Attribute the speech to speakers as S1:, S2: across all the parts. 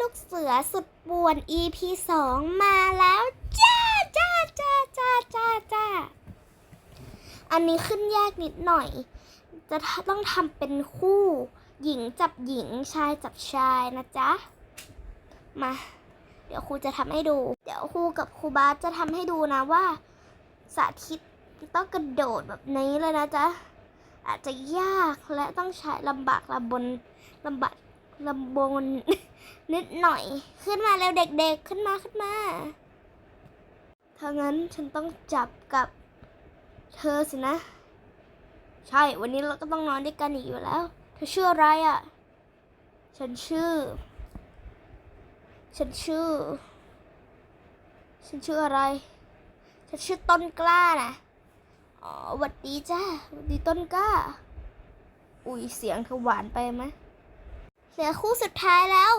S1: ลูกเสือสุดป่วน EP 2 มาแล้วจ้าจ้าจ้าจ้าจ้าจ้าอันนี้ขึ้นยากนิดหน่อย จะต้องทำเป็นคู่ หญิงจับหญิงชายจับชายนะจ๊ะ มา เดี๋ยวครูจะทำให้ดู เดี๋ยวครูกับครูบาสจะทำให้ดูนะว่า สาธิตต้องกระโดดแบบนี้เลยนะจ๊ะ อาจจะยากและต้องใช้ลำบากลำบนลำบากลำบน นิดหน่อย ขึ้นมาเร็วเด็กๆ ขึ้นมาขึ้นมาถ้างั้นฉันต้องจับกับเธอสินะ ใช่วันนี้เราก็ต้องนอนด้วยกันอีกอยู่แล้ว เธอชื่ออะไรอะ่ะ ฉันชื่อ ฉันชื่อ ฉันชื่ออะไร ฉันชื่อต้นกล้านะอ๋อหวัดดีจ้าหวัดดีต้นกล้า อุ้ยเสียงเธอหวานไปไหม เหลือคู่สุดท้ายแล้ว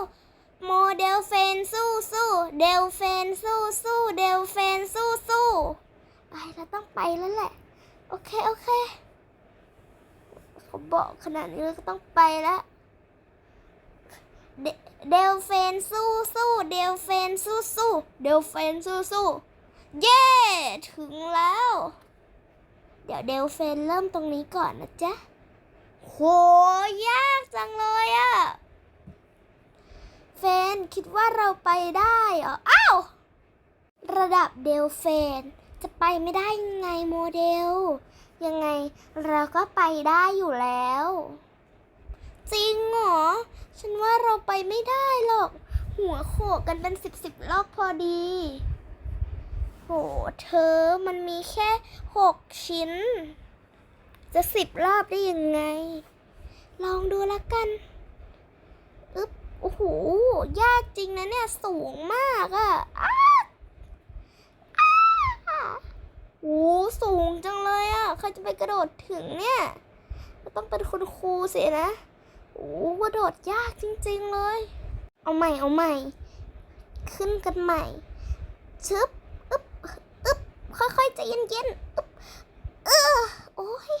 S1: โมเดลเฟนสู้สู้เดลเฟนสู้สู้เดลเฟนสู้สู้ไปเราต้องไปแล้วแหละ โอเค โอเคเขาบอกขนาดนี้เราก็ต้องไปแล้วเดเดลเฟนสู้สู้เดลเฟนสู้สู้เดลเฟนสู้สู้เย้ถึงแล้ว เดี๋ยวเดลเฟนเริ่มตรงนี้ก่อนนะจ๊ะโหยากจังเลยอะ เฟนคิดว่าเราไปได้เหรออ้าวระดับเดลเฟนจะไปไม่ได้ยังไงโมเดล ยังไงเราก็ไปได้อยู่แล้ว จริงเหรอ ฉันว่าเราไปไม่ได้หรอก หัวโขกกันเป็นสิบสิบรอบพอดีโหเธอมันมีแค่หกชิ้น จะสิบรอบได้ยังไง ลองดูละกัน โอ้โห ยากจริงนะเนี่ย สูงมากอะ่ะอ้าอ้โอ้สูงจังเลยอะ่ะใครจะไปกระโดดถึงเนี่ยต้องเป็นคุณครูสินะ โอ้กระโดดยากจริงๆเลย เอาใหม่ เอาใหม่ ขึ้นกันใหม่ ชึบอึ๊บอึ๊บค่อยๆใจเย็นๆอึ๊บเออโอ้ย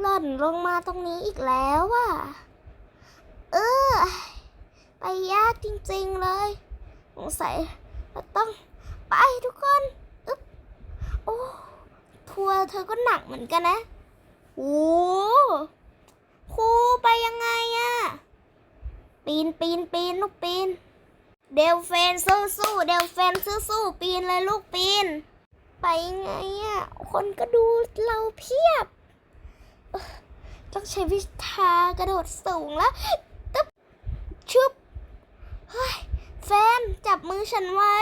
S1: หล่นลงมาตรงนี้อีกแล้วอะเออ ไปยากจริงๆเลยสงสัยเราต้องไปทุกคนอึ๊บโอ้ทัวร์เธอก็หนักเหมือนกันนะโอ้ครูไปยังไงอะปีนปีนปีนลูกปีน เดลเฟนสู้สู้เดลเฟนสู้สู้ปีนเลยลูกปีน ไปไงอะคนก็ดูเราเพียบ ต้องใช้วิชากระโดดสูงแล้วตึ๊บชุบ เฮ้ยแฟนจับมือฉันไว้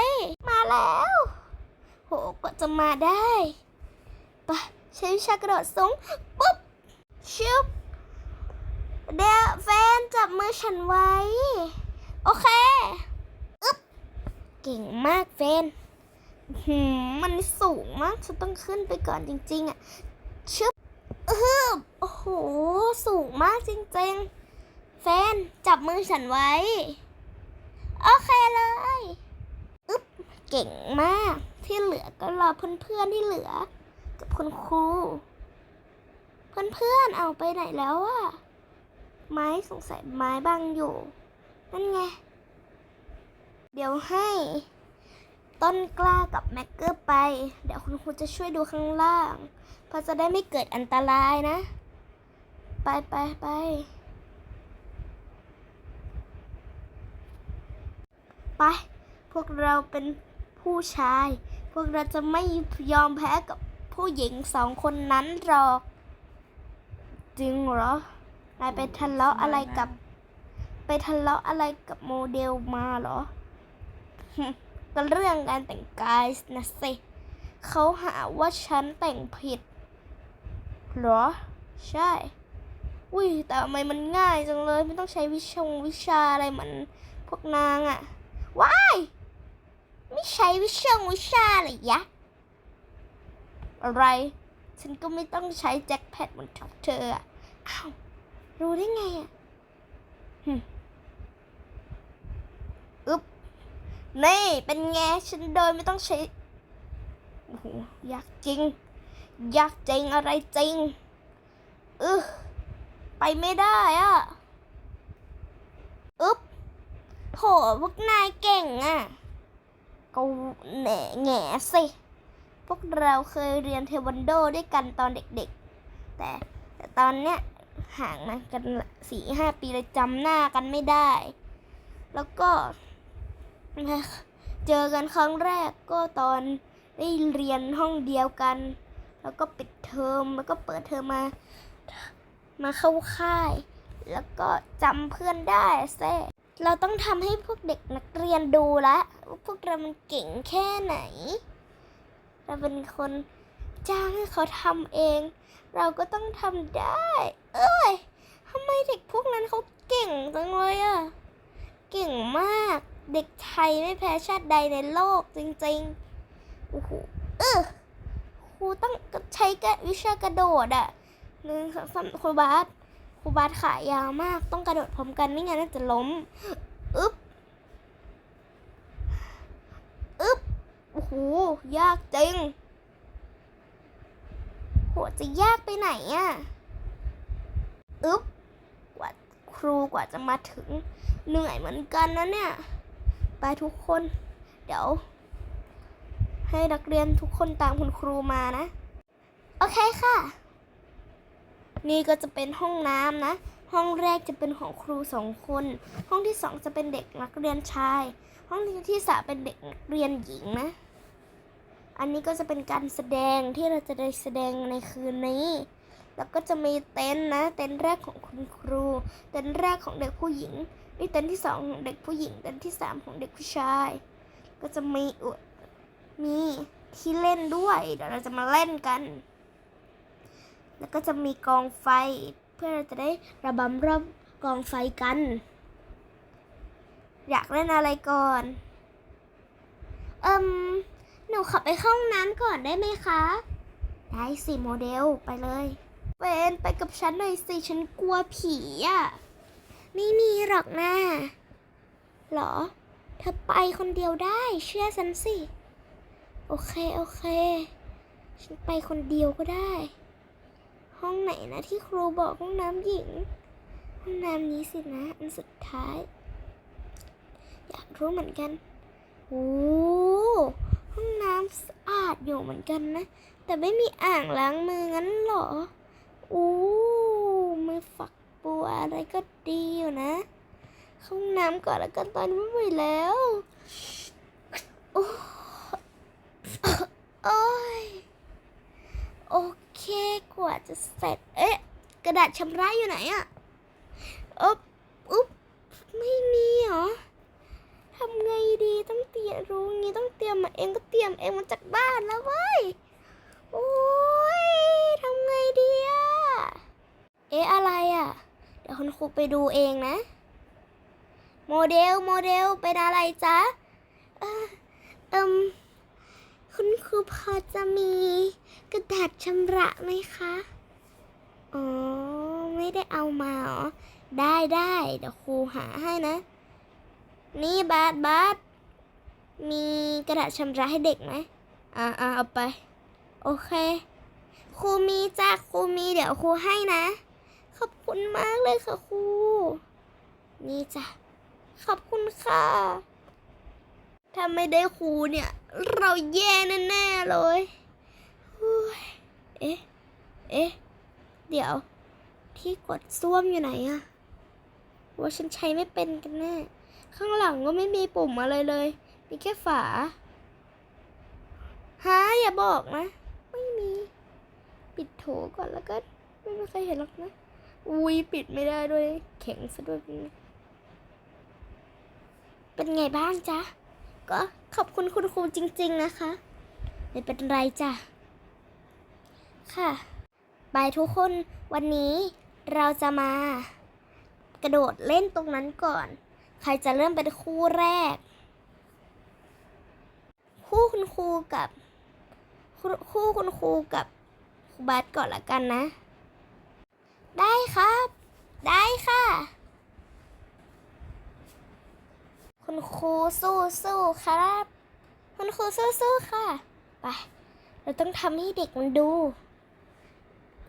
S1: มาแล้ว โหก็จะมาได้ไปะใช้วิชากระโดดสูงปุ๊บชุบเดี๋ยวแฟนจับมือฉันไว้ โอเคอึ๊บเก่งมากแฟนหืมมันสูงมากฉันต้องขึ้นไปก่อนจริงๆอะชึบฮึบโอ้โห สูงมากจริงๆแฟน จับมือฉันไว้ โอเคเลยอึ๊บเก่งมาก ที่เหลือก็รอเพื่อนๆที่เหลือ กับคุณครู เพื่อนๆเอาไปไหนแล้วอะไม้สงสัยไม้บังอยู่ นั่นไง เดี๋ยวให้ต้นกล้ากับแม็กเกอร์ไป เดี๋ยวคุณครูจะช่วยดูข้างล่าง เพราะจะได้ไม่เกิดอันตรายนะ ไปไปไป ไป พวกเราเป็นผู้ชาย พวกเราจะไม่ยอมแพ้กับผู้หญิงสองคนนั้นหรอก จริงเหรอนายไปทะเลาะอะไรกับ ไปทะเลาะอะไรกับโมเดลมาเหรอ ก็เรื่องการแต่งกายนะสิเขาหาว่าฉันแต่งผิดหรอ ใช่ อุ้ยแต่ทำไมมันง่ายจังเลย ไม่ต้องใช้วิชงวิชาอะไรเหมือนพวกนางอะ ว้าย ไม่ใช้วิชงวิชาเลยยะ อะไร ฉันก็ไม่ต้องใช้แจ็คแพดเหมือนกับเธออ้าว รู้ได้ไงอะหึอึ๊บ นี่ เป็นไง ฉันโดยไม่ต้องใช้โอ้โหยากจริงยากจริงอะไรจริงเออไปไม่ได้อะอึ๊บ โถพวกนายเก่งอะ่ะ ก็แหน่แง่สิ พวกเราเคยเรียนเทควันโดด้วยกันตอนเด็กๆ แต่แต่ตอนเนี้ยห่างมากันสี่ห้าปีเลยจำหน้ากันไม่ได้ แล้วก็ เจอกันครั้งแรกก็ตอนได้เรียนห้องเดียวกัน แล้วก็ปิดเทอมแล้วก็เปิดเทอมมามาเข้าค่าย แล้วก็จำเพื่อนได้เซ่ เราต้องทำให้พวกเด็กนักเรียนดูละว่าพวกเรามันเก่งแค่ไหน เราเป็นคนจ้างให้เขาทำเอง เราก็ต้องทำได้ เอ้ยทำไมเด็กพวกนั้นเขาเก่งจังเลยอะเก่งมากเด็กไทยไม่แพ้ชาติใดในโลกจริงๆโอ้โหเออครูต้องใช้กวิชากระโดดอะหนึ่งสองสามครูบาส รูบาสขายาวมากต้องกระโดดพร้อมกันไม่งั้นน่าจะล้มอึ๊บอึ๊บโอ้โหยากจริงโหจะยากไปไหนอะอึ๊บกว่าครูกว่าจะมาถึงเหนื่อยเหมือนกันนะเนี่ย ไปทุกคน เดี๋ยว ให้นักเรียนทุกคนตามคุณครูมานะ โอเคค่ะ นี่ก็จะเป็นห้องน้ำนะ ห้องแรกจะเป็นของครูสองคน ห้องที่สองจะเป็นเด็กนักเรียนชาย ห้องที่สามเป็นเด็กนักเรียนหญิงนะ อันนี้ก็จะเป็นการแสดงที่เราจะได้แสดงในคืนนี้ แล้วก็จะมีเต็นท์นะ เต็นท์แรกของคุณครู เต็นท์แรกของเด็กผู้หญิง นี่เต็นท์ที่สองของเด็กผู้หญิง เต็นท์ที่สามของเด็กผู้ชาย ก็จะมีอุมีที่เล่นด้วย เดี๋ยวเราจะมาเล่นกัน แล้วก็จะมีกองไฟเพื่อเราจะได้ระบำรอบกองไฟกัน อยากเล่นอะไรก่อน เอิมหนูขับไปห้องน้ำก่อนได้ไหมคะ ได้สิโมเดลไปเลยเวนไปกับฉันหน่อยสิ ฉันกลัวผีอะไม่มีหรอกนะหรอ เธอไปคนเดียวได้ เชื่อฉันสิ โอเค โอเค ฉันไปคนเดียวก็ได้ ห้องไหนนะที่ครูบอกห้องน้ำหญิง ห้องน้ำนี้สินะอันสุดท้าย อยากรู้เหมือนกันโอ้ห้องน้ำสะอาดอยู่เหมือนกันนะ แต่ไม่มีอ่างล้างมืองั้นเหรอโอ้มือฝักบัวอะไรก็ดีอยู่นะห้องน้ำก่อนแล้วกันตอนนี้ไม่ไหวแล้วโอ้โอ้ยโอเค กว่าจะเสร็จ เอ๊ะ กระดาษชำระอยู่ไหนอะอ๊บอุ๊บไม่มีเหรอทำไงดีต้องเตรียมรู้งี้ต้องเตรียมมาเองก็เตรียมเองมาจากบ้านแล้วเว้ยโอ้ยทำไงดีอะเอ๊ะอะไรอะเดี๋ยวคุณครูไปดูเองนะ โมเดลโมเดลเป็นอะไรจ๊ะเอ่อเอิม คุณครูพอจะมีกระดาษชำระไหมคะ อ๋อ ไม่ได้เอามาเหรอได้ได้เดี๋ยวครูหาให้นะ นี่บาสบาสมีกระดาษชำระให้เด็กไหมอ่าอ่าเอาไป โอเค ครูมีจ้าครูมีเดี๋ยวครูให้นะ ขอบคุณมากเลยค่ะครู นี่จ้ะ ขอบคุณค่ะ ถ้าไม่ได้ครูเนี่ย เราแย่แน่ๆเลยอยเอ๊ะ เอ๊ะ เดี๋ยว ที่กดซ่วมอยู่ไหนอะว่าฉันใช้ไม่เป็นกันแน่ ข้างหลังก็ไม่มีปุ่มอะไรเลย มีแค่ฝาฮะอย่าบอกนะ ไม่มี ปิดโถก่อนแล้วก็ไม่มีใครเห็นหรอกนะ อุ้ยปิดไม่ได้ด้วยแข็งซะด้วย เป็นไงบ้างจ๊ะ ก็ขอบคุณคุณครูจริง ๆ นะคะ ไม่เป็นไรจ้ะ ค่ะบายทุกคนวันนี้เราจะมากระโดดเล่นตรงนั้นก่อน ใครจะเริ่มเป็นคู่แรก คู่คุณครูกับคู่คุณครูกับครูบัสก่อนละกันนะ ได้ครับ ได้ค่ะ คุณครูสู้สู้ครับ คุณครูสู้สู้ค่ะ ไป เราต้องทำให้เด็กมันดู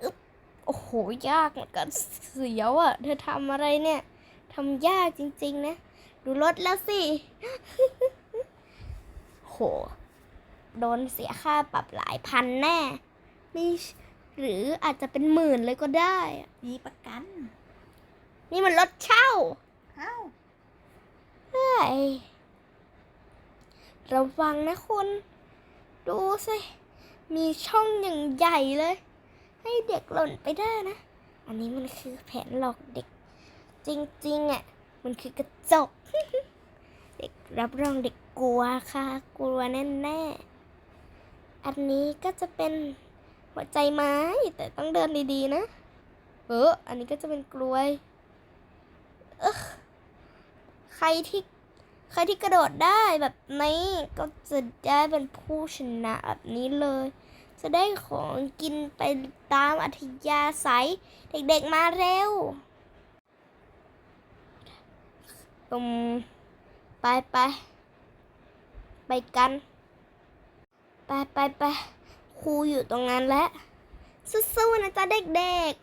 S1: อึ๊บโอ้โห ยากเหมือนกันเสียวอะ่ะ เธอทำอะไรเนี่ยทำยากจริง ๆ นะ ดูรถแล้วสิ โห โดนเสียค่าปรับหลายพันแน่ไม่หรืออาจจะเป็นหมื่นเลยก็ได้อะ
S2: มีประกัน
S1: นี่มันรถเช่า
S2: เอ้า
S1: เฮ้ย ระวังนะคุณ ดูสิ มีช่องอย่างใหญ่เลย ให้เด็กหล่นไปได้นะ อันนี้มันคือแผนหลอกเด็ก จริงๆอะ มันคือกระจก เด็กรับรองเด็กกลัวค่ะ กลัวแน่ๆ อันนี้ก็จะเป็นหัวใจไม้แต่ต้องเดินดีๆนะ เออ อันนี้ก็จะเป็นกลวย เออใครที่ ใครที่กระโดดได้แบบนี้ก็จะได้เป็นผู้ชนะแบบนี้เลย จะได้ของกินไปตามอัธยาศัย เด็กๆมาเร็วอืมไปไปไปกัน ไปไปไปครูอยู่ตรงนั้นแล้ว สู้ๆนะจ๊ะเด็ก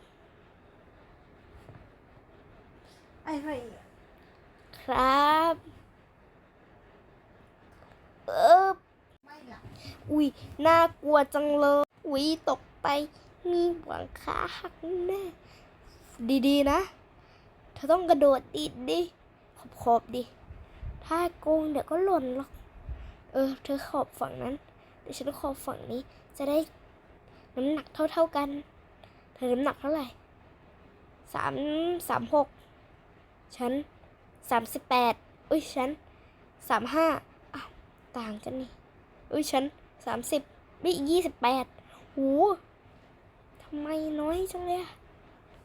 S2: อะไรอะ
S1: ๆครับ เอออุ้ยน่ากลัวจังเลย อุ้ยตกไปมีหวังขาหักแน่ดีๆนะ เธอต้องกระโดดดิดดิ ขอบขอบๆดิ ถ้าโกงเดี๋ยวก็หล่นหรอก เออ เธอขอบฝั่งนั้น เดี๋ยวฉันขอบฝั่งนี้ จะได้น้ำหนักเท่าๆกัน เธอน้ำหนักเท่าไหร่สามสามหกฉันสามสิบแปดอุ้ย ฉันสามห้า ต่างกันนี่ อุ้ยฉันสามสิบนี่ยี่สิบแปดหูทำไมน้อยจังเลยอะ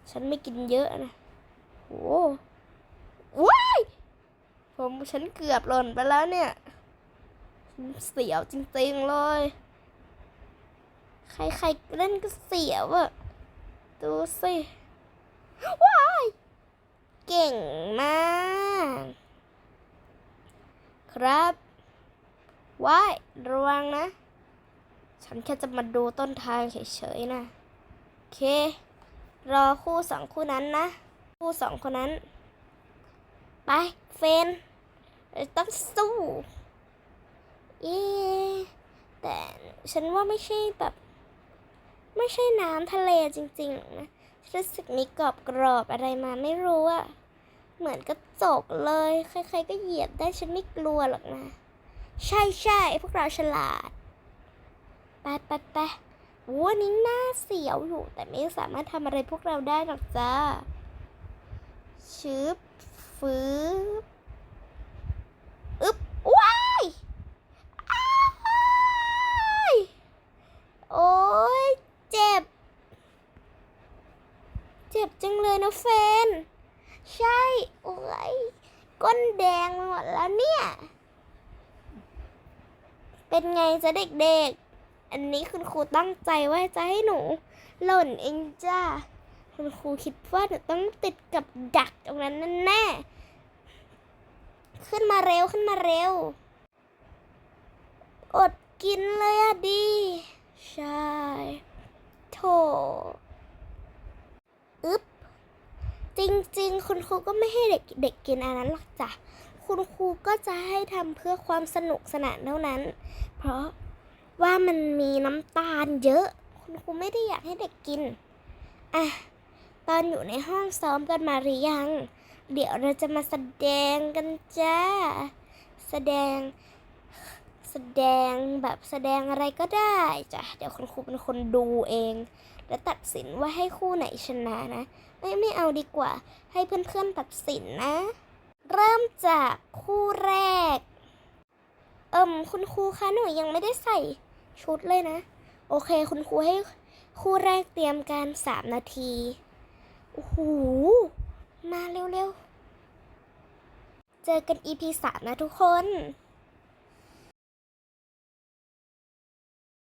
S1: ฉันไม่กินเยอะนะโหว้ายผมฉันเกือบหล่นไปแล้วเนี่ย เสียวจริงๆเลย ใครๆเล่นก็เสียวอะดูสิว้ายเก่งมาก ครับ ว้ายระวังนะ ฉันแค่จะมาดูต้นทางเฉยๆนะโอเค รอคู่สองคู่นั้นนะ คู่สองคนนั้น ไป เฟนต้องสู้เอ๊แต่ฉันว่าไม่ใช่แบบ ไม่ใช่น้ำทะเลจริงๆนะรู้สึกมีกรอบกรอบๆอะไรมาไม่รู้อะเหมือนกระจกเลย ใครๆก็เหยียบได้ฉันไม่กลัวหรอกนะ ใช่ใช่พวกเราฉลาด ไปไปไปโอ้อันนี้น่าเสียวอยู่ แต่ไม่สามารถทำอะไรพวกเราได้หรอกจ้าชึบฟืบอึบว้ายอายโอ้ยเจ็บ เจ็บจังเลยนะเฟน ใช่ โอ้ยก้นแดงหมดแล้วเนี่ย เป็นไงจ๊ะเด็กๆ อันนี้คุณครูตั้งใจว่าจะให้หนู หล่นเองจ้า คุณครูคิดว่าหนูต้องติดกับดักตรงนั้นแน่ๆขึ้นมาเร็วขึ้นมาเร็ว อดกินเลยอะดี ใช่โถอึ๊บจริงๆ คุณครูก็ไม่ให้เด็กเด็กกินอันนั้นหรอกจ้ะ คุณครูก็จะให้ทำเพื่อความสนุกสนานเท่านั้น เพราะว่ามันมีน้ำตาลเยอะ คุณครูไม่ได้อยากให้เด็กกิน อะ ตอนอยู่ในห้องซ้อมกันมาหรือยัง เดี๋ยวเราจะมาแสดงกันจ้า แสดง แสดงแบบแสดงอะไรก็ได้จ้ะ เดี๋ยวคุณครูเป็นคนดูเอง และตัดสินว่าให้คู่ไหนชนะนะ ไม่ไม่เอาดีกว่า ให้เพื่อนๆตัดสินนะ เริ่มจากคู่แรก เอิมคุณครูคะหนูยังไม่ได้ใส่ชุดเลยนะ โอเค คุณครูให้คู่แรกเตรียมการสามนาที โอ้โห มาเร็วๆ เจอกัน EP สามนะทุกคน